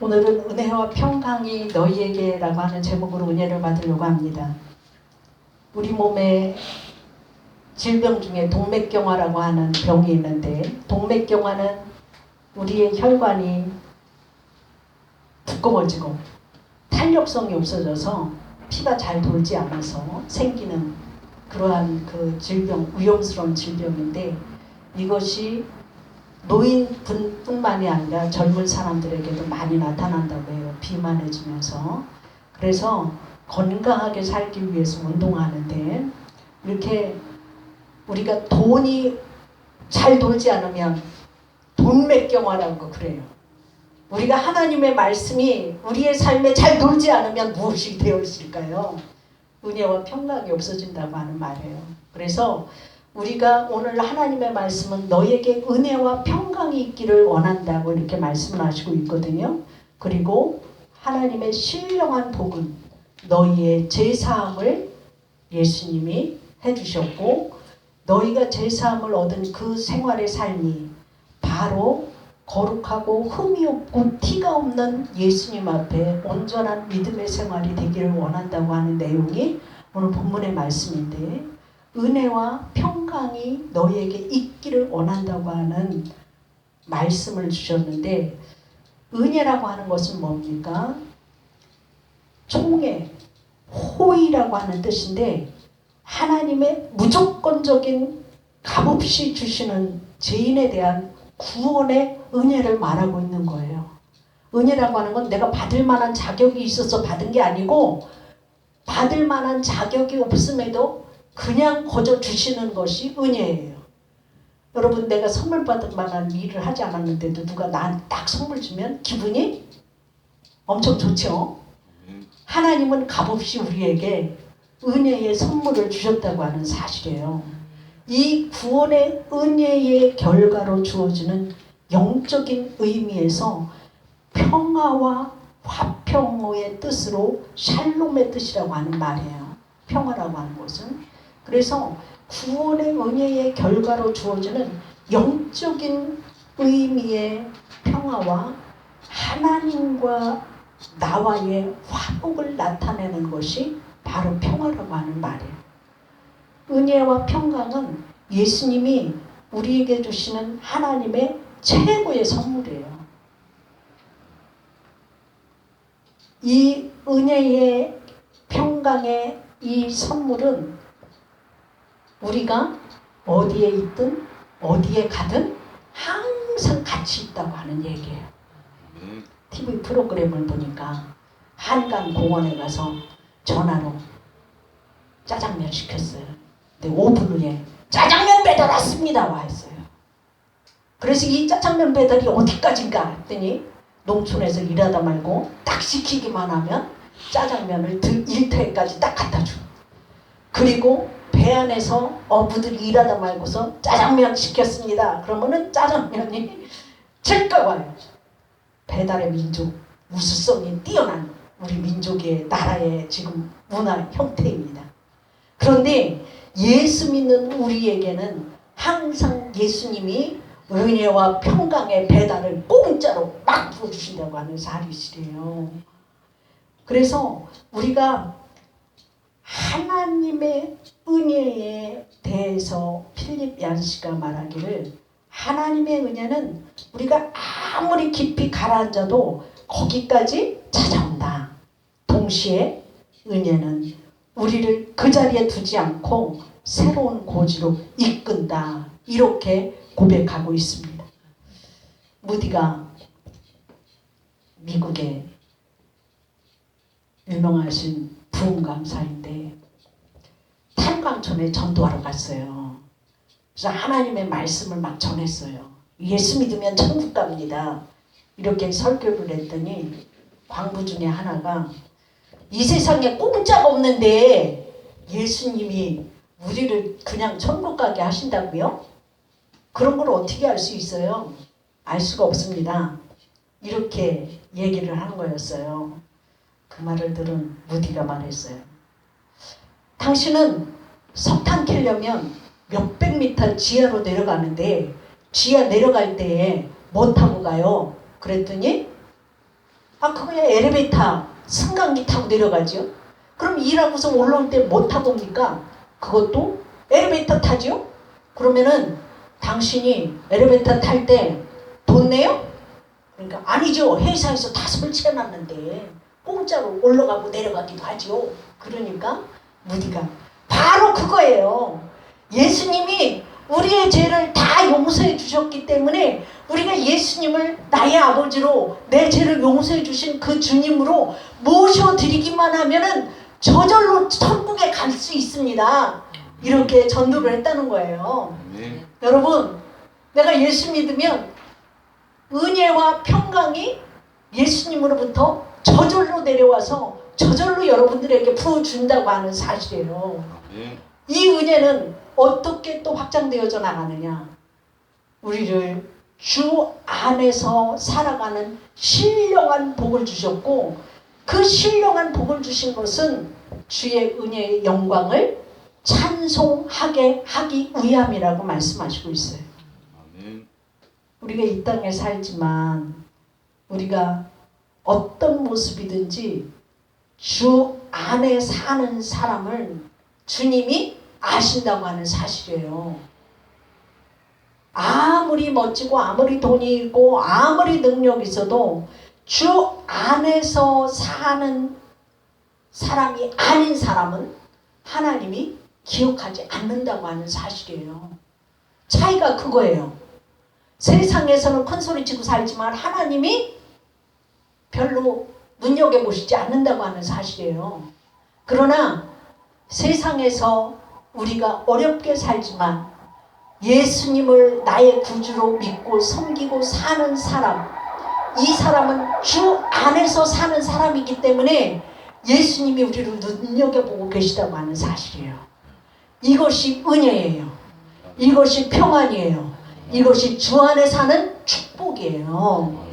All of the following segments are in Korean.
오늘은 은혜와 평강이 너희에게라고 하는 제목으로 은혜를 받으려고 합니다. 우리 몸에 질병 중에 동맥경화라고 하는 병이 있는데 동맥경화는 우리의 혈관이 두꺼워지고 탄력성이 없어져서 피가 잘 돌지 않아서 생기는 그러한 그 질병, 위험스러운 질병인데 이것이 노인분뿐만이 아니라 젊은 사람들에게도 많이 나타난다고 해요. 비만해지면서. 그래서 건강하게 살기 위해서 운동하는데 이렇게 우리가 돈이 잘 돌지 않으면 돈맥경화라고 그래요. 우리가 하나님의 말씀이 우리의 삶에 잘 돌지 않으면 무엇이 되어 있을까요? 은혜와 평강이 없어진다고 하는 말이에요. 그래서 우리가 오늘 하나님의 말씀은 너에게 은혜와 평강이 있기를 원한다고 이렇게 말씀을 하시고 있거든요. 그리고 하나님의 신령한 복은 너희의 제사함을 예수님이 해주셨고 너희가 제사함을 얻은 그 생활의 삶이 바로 거룩하고 흠이 없고 티가 없는 예수님 앞에 온전한 믿음의 생활이 되기를 원한다고 하는 내용이 오늘 본문의 말씀인데 은혜와 평강이 너희에게 있기를 원한다고 하는 말씀을 주셨는데 은혜라고 하는 것은 뭡니까? 총회, 호의라고 하는 뜻인데 하나님의 무조건적인 값없이 주시는 죄인에 대한 구원의 은혜를 말하고 있는 거예요. 은혜라고 하는 건 내가 받을 만한 자격이 있어서 받은 게 아니고 받을 만한 자격이 없음에도 그냥 거저 주시는 것이 은혜예요. 여러분 내가 선물 받을 만한 일을 하지 않았는데도 누가 나한테 딱 선물 주면 기분이 엄청 좋죠. 하나님은 값없이 우리에게 은혜의 선물을 주셨다고 하는 사실이에요. 이 구원의 은혜의 결과로 주어지는 영적인 의미에서 평화와 화평의 뜻으로 샬롬의 뜻이라고 하는 말이에요. 평화라고 하는 것은. 그래서 구원의 은혜의 결과로 주어지는 영적인 의미의 평화와 하나님과 나와의 화목을 나타내는 것이 바로 평화라고 하는 말이에요. 은혜와 평강은 예수님이 우리에게 주시는 하나님의 최고의 선물이에요. 이 은혜의 평강의 이 선물은 우리가 어디에 있든 어디에 가든 항상 같이 있다고 하는 얘기예요. TV 프로그램을 보니까 한강 공원에 가서 전화로 짜장면 시켰어요. 근데 5분 후에 짜장면 배달 왔습니다 와 있어요. 그래서 이 짜장면 배달이 어디까지인가 했더니 농촌에서 일하다 말고 딱 시키기만 하면 짜장면을 일터에까지 딱 갖다 줘. 그리고 배 안에서 어부들이 일하다 말고서 짜장면 시켰습니다. 그러면은 짜장면이 즉각 와요. 배달의 민족, 우수성이 뛰어난 우리 민족의 나라의 지금 문화 형태입니다. 그런데 예수 믿는 우리에게는 항상 예수님이 은혜와 평강의 배달을 공짜로 막 부어주신다고 하는 사실이에요. 그래서 우리가 하나님의 은혜에 대해서 필립 얀시가 말하기를 하나님의 은혜는 우리가 아무리 깊이 가라앉아도 거기까지 찾아온다. 동시에 은혜는 우리를 그 자리에 두지 않고 새로운 고지로 이끈다. 이렇게 고백하고 있습니다. 무디가 미국의 유명하신 부흥감사인데 탄광촌에 전도하러 갔어요. 그래서 하나님의 말씀을 막 전했어요. 예수 믿으면 천국 갑니다. 이렇게 설교를 했더니 광부 중에 하나가 이 세상에 공짜가 없는데 예수님이 우리를 그냥 천국 가게 하신다고요? 그런 걸 어떻게 알 수 있어요? 알 수가 없습니다. 이렇게 얘기를 하는 거였어요. 그 말을 들은 무디가 말했어요. 당신은 석탄 캐려면 몇백 미터 지하로 내려가는데 지하 내려갈 때에 뭐 타고 가요? 그랬더니 아 그거야 엘리베이터 승강기 타고 내려가죠. 그럼 일하고서 올라올 때 뭐 타고 옵니까? 그것도 엘리베이터 타죠. 그러면은 당신이 엘리베이터 탈 때 돈 내요? 그러니까 아니죠. 회사에서 다섯을 채워놨는데 공짜로 올라가고 내려가기도 하죠. 그러니까 무디가 바로 그거예요. 예수님이 우리의 죄를 다 용서해 주셨기 때문에 우리가 예수님을 나의 아버지로 내 죄를 용서해 주신 그 주님으로 모셔드리기만 하면은 저절로 천국에 갈 수 있습니다. 이렇게 전도를 했다는 거예요. 아멘. 여러분, 내가 예수 믿으면 은혜와 평강이 예수님으로부터 저절로 내려와서 저절로 여러분들에게 부어준다고 하는 사실이에요. 아멘. 이 은혜는 어떻게 또 확장되어져 나가느냐? 우리를 주 안에서 살아가는 신령한 복을 주셨고 그 신령한 복을 주신 것은 주의 은혜의 영광을 찬송하게 하기 위함이라고 말씀하시고 있어요. 우리가 이 땅에 살지만 우리가 어떤 모습이든지 주 안에 사는 사람을 주님이 아신다고 하는 사실이에요. 아무리 멋지고 아무리 돈이 있고 아무리 능력이 있어도 주 안에서 사는 사람이 아닌 사람은 하나님이 기억하지 않는다고 하는 사실이에요. 차이가 그거예요. 세상에서는 큰 소리 치고 살지만 하나님이 별로 눈여겨보시지 않는다고 하는 사실이에요. 그러나 세상에서 우리가 어렵게 살지만 예수님을 나의 구주로 믿고 섬기고 사는 사람, 이 사람은 주 안에서 사는 사람이기 때문에 예수님이 우리를 눈여겨보고 계시다고 하는 사실이에요. 이것이 은혜예요. 이것이 평안이에요. 이것이 주 안에 사는 축복이에요.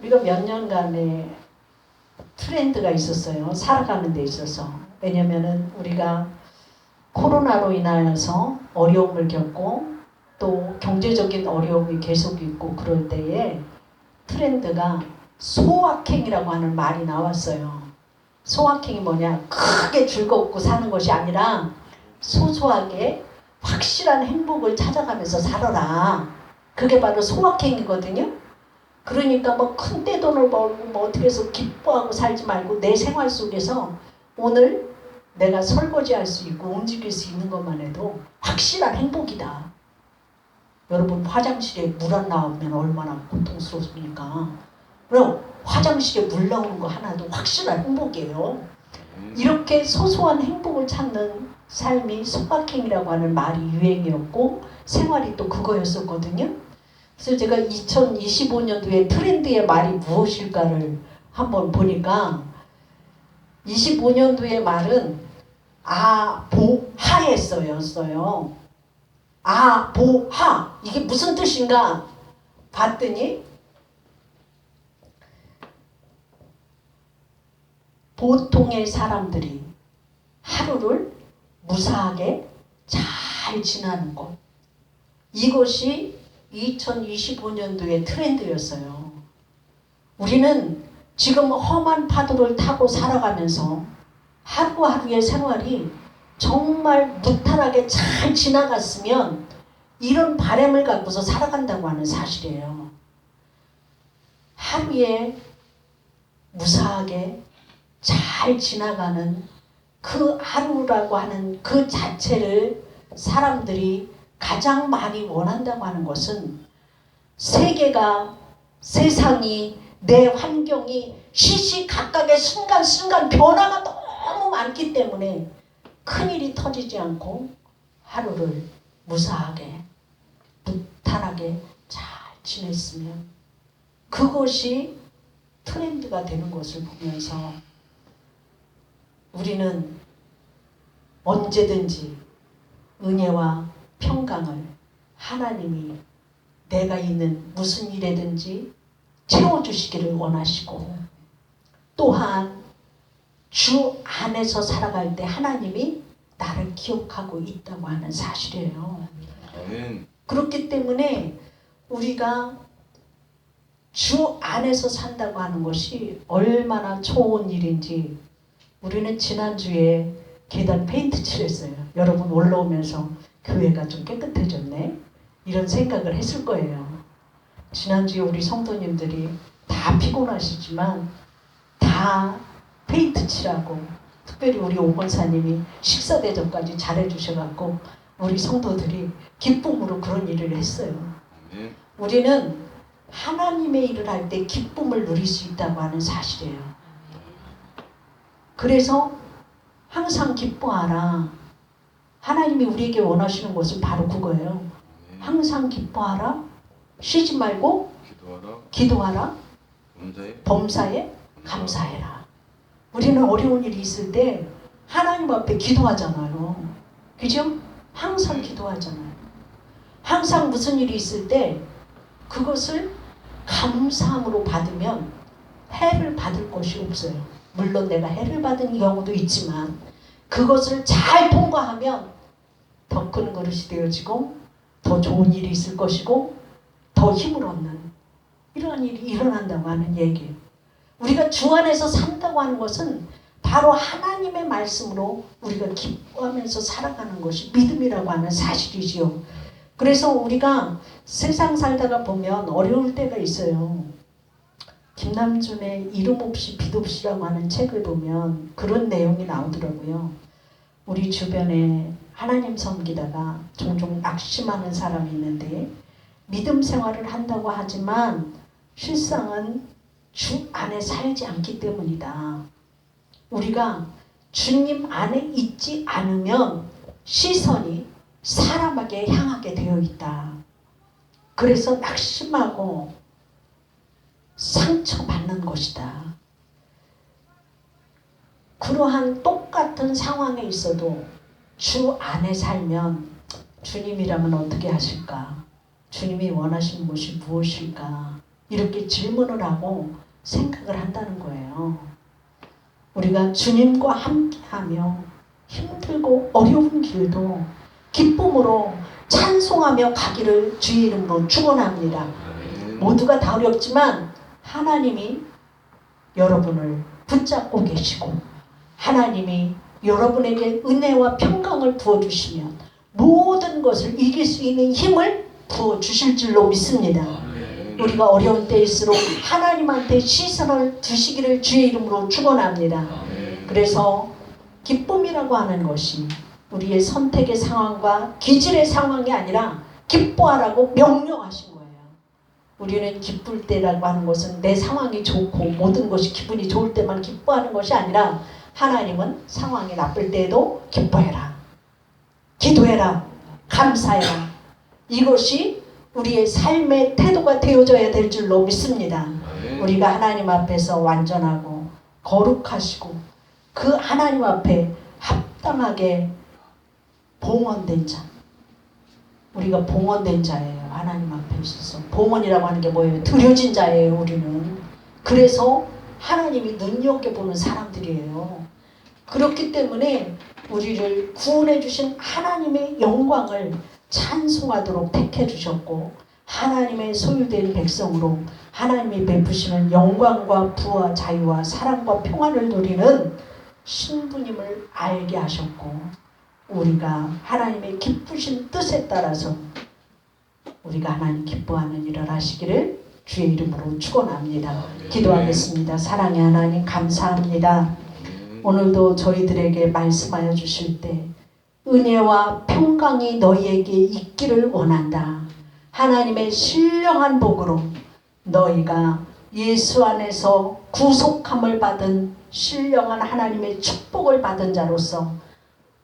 우리가 몇 년간의 트렌드가 있었어요. 살아가는 데 있어서. 왜냐면은 우리가 코로나로 인하여서 어려움을 겪고 또 경제적인 어려움이 계속 있고 그럴 때에 트렌드가 소확행이라고 하는 말이 나왔어요. 소확행이 뭐냐? 크게 즐겁고 사는 것이 아니라 소소하게 확실한 행복을 찾아가면서 살아라. 그게 바로 소확행이거든요. 그러니까 뭐 큰 떼돈을 벌고 뭐 어떻게 해서 기뻐하고 살지 말고 내 생활 속에서 오늘 내가 설거지할 수 있고 움직일 수 있는 것만 해도 확실한 행복이다. 여러분 화장실에 물 안 나오면 얼마나 고통스럽습니까? 그럼 화장실에 물 나오는 거 하나도 확실한 행복이에요. 이렇게 소소한 행복을 찾는 삶이 소확행이라고 하는 말이 유행이었고 생활이 또 그거였었거든요. 그래서 제가 2025년도에 트렌드의 말이 무엇일까를 한번 보니까 25년도의 말은 아보하였어요. 아보하 이게 무슨 뜻인가 봤더니 보통의 사람들이 하루를 무사하게 잘 지나는 것. 이것이 2025년도의 트렌드였어요. 우리는 지금 험한 파도를 타고 살아가면서 하루하루의 생활이 정말 무탈하게 잘 지나갔으면 이런 바람을 갖고서 살아간다고 하는 사실이에요. 하루에 무사하게 잘 지나가는 그 하루라고 하는 그 자체를 사람들이 가장 많이 원한다고 하는 것은 세계가 세상이 내 환경이 시시각각의 순간순간 변화가 너무 많기 때문에 큰일이 터지지 않고 하루를 무사하게 무탈하게 잘 지냈으면 그것이 트렌드가 되는 것을 보면서 우리는 언제든지 은혜와 평강을 하나님이 내가 있는 무슨 일에든지 채워주시기를 원하시고 또한 주 안에서 살아갈 때 하나님이 나를 기억하고 있다고 하는 사실이에요. 그렇기 때문에 우리가 주 안에서 산다고 하는 것이 얼마나 좋은 일인지 우리는 지난주에 계단 페인트 칠했어요. 여러분 올라오면서 교회가 좀 깨끗해졌네. 이런 생각을 했을 거예요. 지난주에 우리 성도님들이 다 피곤하시지만 다 페인트 칠하고 특별히 우리 오건사님이 식사 대접까지 잘해 주셔갖고 우리 성도들이 기쁨으로 그런 일을 했어요. 아멘. 우리는 하나님의 일을 할 때 기쁨을 누릴 수 있다고 하는 사실이에요. 그래서 항상 기뻐하라. 하나님이 우리에게 원하시는 것은 바로 그거예요. 아멘. 항상 기뻐하라. 쉬지 말고 기도하라. 기도하라. 범사에 범사에 감사해라. 우리는 어려운 일이 있을 때 하나님 앞에 기도하잖아요. 그죠? 항상 기도하잖아요. 항상 무슨 일이 있을 때 그것을 감사함으로 받으면 해를 받을 것이 없어요. 물론 내가 해를 받은 경우도 있지만 그것을 잘 통과하면 더 큰 그릇이 되어지고 더 좋은 일이 있을 것이고 더 힘을 얻는 이러한 일이 일어난다고 하는 얘기예요. 우리가 주 안에서 산다고 하는 것은 바로 하나님의 말씀으로 우리가 기뻐하면서 살아가는 것이 믿음이라고 하는 사실이지요. 그래서 우리가 세상 살다가 보면 어려울 때가 있어요. 김남준의 이름 없이 빛 없이라고 하는 책을 보면 그런 내용이 나오더라고요. 우리 주변에 하나님 섬기다가 종종 낙심하는 사람이 있는데 믿음 생활을 한다고 하지만 실상은 주 안에 살지 않기 때문이다. 우리가 주님 안에 있지 않으면 시선이 사람에게 향하게 되어 있다. 그래서 낙심하고 상처받는 것이다. 그러한 똑같은 상황에 있어도 주 안에 살면 주님이라면 어떻게 하실까? 주님이 원하시는 것이 무엇일까? 이렇게 질문을 하고 생각을 한다는 거예요. 우리가 주님과 함께하며 힘들고 어려운 길도 기쁨으로 찬송하며 가기를 주의 이름으로 축원합니다. 모두가 다 어렵지만 하나님이 여러분을 붙잡고 계시고 하나님이 여러분에게 은혜와 평강을 부어주시면 모든 것을 이길 수 있는 힘을 부어주실 줄로 믿습니다. 우리가 어려운 때일수록 하나님한테 시선을 두시기를 주의 이름으로 축원합니다. 그래서 기쁨이라고 하는 것이 우리의 선택의 상황과 기질의 상황이 아니라 기뻐하라고 거예요. 우리는 기쁠 때라고 하는 것은 내 상황이 좋고 모든 것이 기분이 좋을 때만 기뻐하는 것이 아니라 하나님은 상황이 나쁠 때에도 기뻐해라. 기도해라. 감사해라. 이것이 우리의 삶의 태도가 되어져야 될 줄로 믿습니다. 아멘. 우리가 하나님 앞에서 완전하고 거룩하시고 그 하나님 앞에 합당하게 봉헌된 자. 우리가 봉헌된 자예요. 하나님 앞에 있어서. 봉헌이라고 하는 게 뭐예요? 드려진 자예요, 우리는. 그래서 하나님이 눈여겨보는 사람들이에요. 그렇기 때문에 우리를 구원해 주신 하나님의 영광을 찬송하도록 택해 주셨고 하나님의 소유된 백성으로 하나님이 베푸시는 영광과 부와 자유와 사랑과 평안을 누리는 신부님을 알게 하셨고 우리가 하나님의 기쁘신 뜻에 따라서 우리가 하나님 기뻐하는 일을 하시기를 주의 이름으로 축원합니다. 기도하겠습니다. 사랑의 하나님 감사합니다. 아멘. 오늘도 저희들에게 말씀하여 주실 때 은혜와 평강이 너희에게 있기를 원한다. 하나님의 신령한 복으로 너희가 예수 안에서 구속함을 받은 신령한 하나님의 축복을 받은 자로서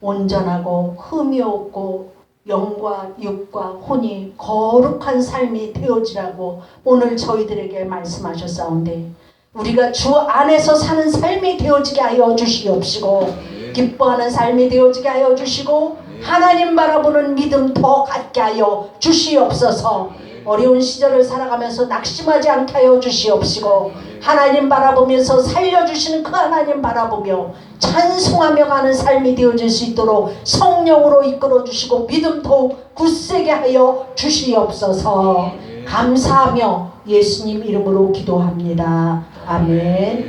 온전하고 흠이 없고 영과 육과 혼이 거룩한 삶이 되어지라고 오늘 저희들에게 말씀하셨사온데 우리가 주 안에서 사는 삶이 되어지게 하여 주시옵시고 아멘. 기뻐하는 삶이 되어지게 하여 주시고 하나님 바라보는 믿음 더 갖게 하여 주시옵소서. 어려운 시절을 살아가면서 낙심하지 않게 하여 주시옵시고 하나님 바라보면서 살려주시는 그 하나님 바라보며 찬송하며 가는 삶이 되어질 수 있도록 성령으로 이끌어 주시고 믿음 더욱 굳세게 하여 주시옵소서 감사하며 예수님 이름으로 기도합니다. 아멘.